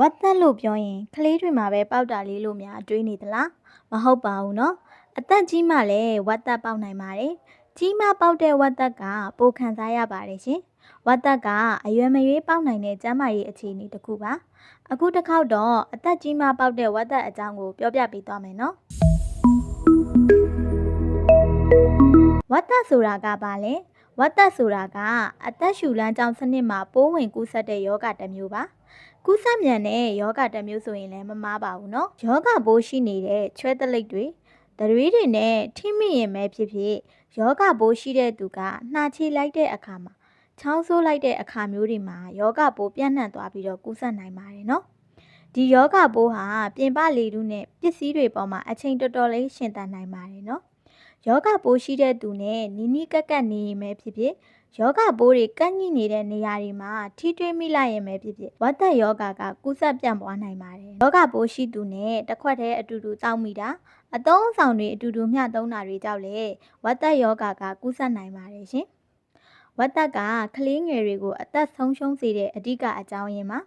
ဝတ်သက်လို့ပြောရင်ကလေးတွေမှာပဲပေါက်တာလေးလို့များတွေးနေသလားမဟုတ်ပါဘူးနော်အသက်ကြီးမှလည်းဝတ်သက်ပေါက်နိုင်ပါတယ်ကြီးမှပေါက်တဲ့ဝတ်သက်ကပိုခံစားရပါတယ်ရှင်ဝတ်သက်ကအရွယ်မရွေးပေါက်နိုင်တဲ့ကျန်းမာရေးအခြေအနေတစ်ခုပါအခုတစ်ခေါက်တော့အသက်ကြီးမှပေါက်တဲ့ဝတ်သက်အကြောင်းကိုပြောပြပေးသွားမယ်နော်ဝတ်သက်ဆိုတာကဘာလဲဝတ်သက်ဆိုတာကအသက်ရှူလမ်းကြောင်းစနစ်မှာပိုးဝင်ကူးစက်တဲ့ယောဂတစ်မျိုးပါ။ ကူးစက်မြန်တဲ့ယောဂတစ်မျိုးဆိုရင်လည်းမမားပါဘူးနော်ယောဂပိုးရှိနေတဲ့ချွဲတလိပ်တွေတရွေးတွေနဲ့ထိမိရင်ပဲဖြစ်ဖြစ်ယောဂပိုးရှိတဲ့သူကနှာချေလိုက်တဲ့အခါမှာချောင်းဆိုးလိုက်တဲ့အခါမျိုးတွေမှာယောဂပိုးပြန့်နှံ့သွားပြီးတော့ကူးစက်နိုင်ပါတယ်နော်ဒီယောဂပိုးဟာပြင်ပလေတုနဲ့ပစ္စည်းတွေပေါ်မှာအချိန်တော်တော်လေးရှင်သန်နိုင်ပါတယ်နော် ယောဂပိုးရှိတဲ့သူနဲ့နီးနီးကပ်ကပ်နေရင်ပဲဖြစ်ဖြစ်ယောဂပိုးတွေကန့်ညိနေတဲ့နေရာတွေမှာထိတွေ့မိလိုက်ရင်ပဲဖြစ်ဖြစ်ဝတ်သက်ယောဂကကူးစက်ပြန့်ပွားနိုင်ပါတယ်။ယောဂပိုးရှိသူနဲ့တစ်ခွက်တည်းအတူတူတောက်မိတာအသုံးအဆောင်တွေအတူတူမျှသုံးတာတွေကြောင့်လေဝတ်သက်ယောဂကကူးစက်နိုင်ပါတယ်ရှင်။ဝတ်သက်ကကလေးငယ်တွေကိုအသက်ဆုံးရှုံးစေတဲ့အဓိကအကြောင်းရင်းပါ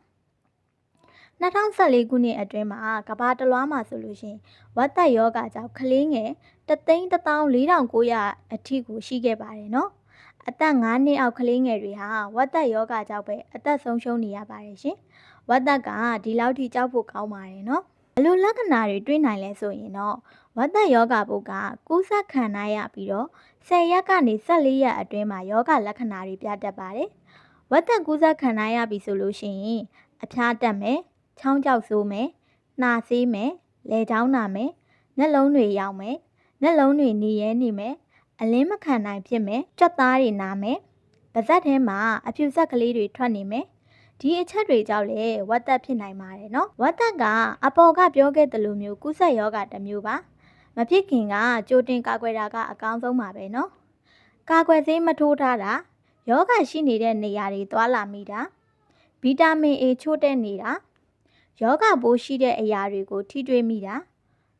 2014ခုနှစ်အတွင်းမှာကမ္ဘာတစ်လွှားမှာဆိုလို့ရှိရင်ဝတ်သက်ယောဂကြောင့်ကလေးငယ်3,14900အထိကိုရှိခဲ့ပါတယ်နော်။အသက်9နှစ်အောက်ကလေးငယ်တွေဟာဝတ်သက်ယောဂကြောင့်ပဲအသက်ဆုံးရှုံးနေရပါတယ်ရှင်။ဝတ်သက်ကဒီလောက်ထိကြောက်ဖို့ကောင်းပါတယ်နော်။ဘလို့လက္ခဏာတွေတွေ့နိုင်လဲဆိုရင်တော့ဝတ်သက်ယောဂဘုတ်ကကူးစက်ခံရရပြီးတော့10ရက်ကနေ14ရက်အတွင်းမှာယောဂလက္ခဏာတွေပြတတ်ပါတယ်။ဝတ်သက်ကူးစက်ခံရရပြီဆိုလို့ရှိရင်အဖျားတက်မယ်၊ ချောင်းကြောက်ဆိုးမယ်၊နှာစေးမယ်၊လေချောင်းနာမယ်၊နှလုံးတွေရောက်မယ်၊နှလုံးတွေหนีရဲနေမယ်၊အလင်းမခံနိုင်ဖြစ်မယ်၊ကြွက်သားတွေနာမယ်။ပါးစပ်ထဲမှာအဖြူဆက်ကလေးတွေထွက်နေမယ်။ဒီအချက်တွေကြောင့်လေဝတ်သက်ဖြစ်နိုင်ပါတယ်နော်။ဝတ်သက်ကအပေါ်ကပြောခဲ့သလိုမျိုးကုသယောဂတစ်မျိုးပါ။မဖြစ်ခင်ကကြိုတင်ကာကွယ်တာကအကောင်းဆုံးပါပဲနော်။ကာကွယ်ဆေးမထိုးထားတာယောဂရှိနေတဲ့နေရာတွေသွာလာမိတာဗီတာမင် A ချို့တဲ့နေတာ ယောဂပိုးရှိတဲ့အရာတွေကိုထိတွေ့မိတာ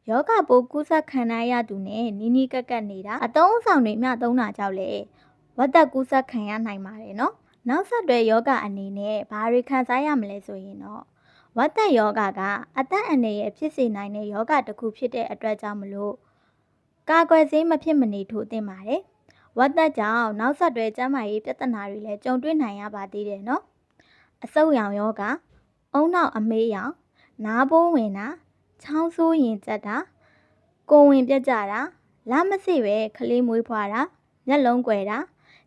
ယောဂပိုးကုသခံရသူနဲ့နီးနီးကပ်ကပ်နေတာအတုံးအဆောင်တွေမျှသုံးတာကြောင့်လေဝတ်သက်ကုသခံရနိုင်ပါတယ်နော်နောက်ဆက်တွဲယောဂအနေနဲ့ဘာတွေခံစားရမလဲဆိုရင်တော့ဝတ်သက်ယောဂကအသက်အန္တရာယ်ဖြစ်စေနိုင်တဲ့ယောဂတစ်ခုဖြစ်တဲ့အတွက်ကြောင့်မလို့ကာကွယ်ဆေးမဖြစ်မနေထိုးသင့်ပါတယ်ဝတ်သက်ကြောင့်နောက်ဆက်တွဲကျန်းမာရေးပြဿနာတွေလည်းကြုံတွေ့နိုင်ရပါသေးတယ်နော်အဆုတ်ရောင်ယောဂ အုံနောက်အမေးရောင်နားပိုးဝင်တာချောင်းဆိုးရင်ကြက်တာကိုယ်ဝင်ပြက်ကြတာလမ်းမစိပဲခလေးမွေးဖွာတာမျက်လုံးကွယ်တာ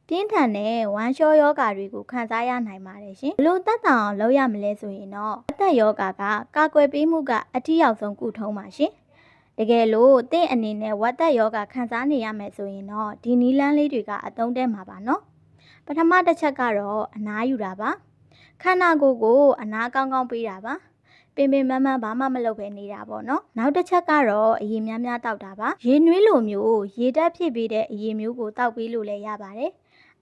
ပြင်းထန်တဲ့ဝမ်းလျှောယောဂါတွေကိုခံစားရနိုင်ပါတယ်ရှင်ဘလို့တက်တောင်လောက်ရမလဲဆိုရင်တော့အသက်ယောဂါကကာကွယ်ပေးမှုကအထီးရောက်ဆုံးကုထုံးပါရှင်တကယ်လို့တင့်အနေနဲ့ဝတ်သက်ယောဂခံစားနေရမယ်ဆိုရင်တော့ဒီနီလန်းလေးတွေကအသုံးတဲမှာပါနော်ပထမတစ်ချက်ကတော့အနားယူတာပါ ခန္ဓာကိုယ်ကိုအနားကောင်းကောင်းပေးတာပါပင်ပင်မန်းမန်းဘာမှမလုပ်ပဲနေတာပေါ့နော်နောက်တစ်ချက်ကတော့အရေများများတောက်တာပါရေနွေးလိုမျိုးရေတက်ဖြစ်ပြီးတဲ့အရေမျိုးကိုတောက်ပြီးလို့လည်းရပါတယ်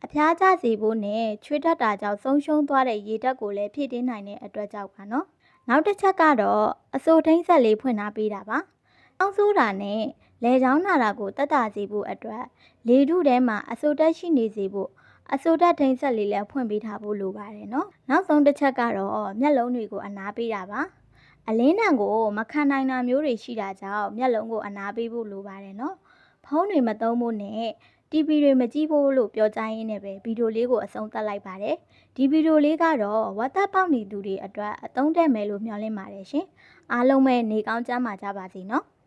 အဖျားကျစေဖို့နဲ့ချွေးတက်တာကြောင့်ဆုံးရှုံးသွားတဲ့ရေတက်ကိုလည်းဖြည့်တင်းနိုင်တဲ့အတွက်ကြောင့်ပါနော်နောက်တစ်ချက်ကတော့အစိုးထိန်ဆက်လေးဖွင့်ထားပေးတာပါ။အောင်းဆိုးတာနဲ့လေချောင်းနာတာကိုတက်တာစေဖို့အတွက်လေထုထဲမှာအစိုးတက်ရှိနေစေဖို့ အစိုးတက်ထိန်ဆက်လေးလည်းဖွင့်ပေးထားဖို့လိုပါတယ်နော်။နောက်ဆုံးတစ်ချက်ကတော့မျက်လုံးတွေကိုအနားပေးတာပါ။အလင်းတန်ကိုမခံနိုင်တာမျိုးတွေရှိတာကြောင့်မျက်လုံးကိုအနားပေးဖို့လိုပါတယ်နော်။ဖုံးတွေမသုံးဖို့နဲ့ TV တွေမကြည့်ဖို့လို့ပြောကြရင်းနဲ့ပဲဗီဒီယိုလေးကိုအဆုံးသတ်လိုက်ပါတယ်။ဒီဗီဒီယိုလေးကတော့ဝတ်သက်ပေါက်နေသူတွေအတွက်အသုံးတဲ့မယ်လို့မျှော်လင့်ပါတယ်ရှင်။အားလုံးပဲနေကောင်းကြမှာကြပါစေနော်။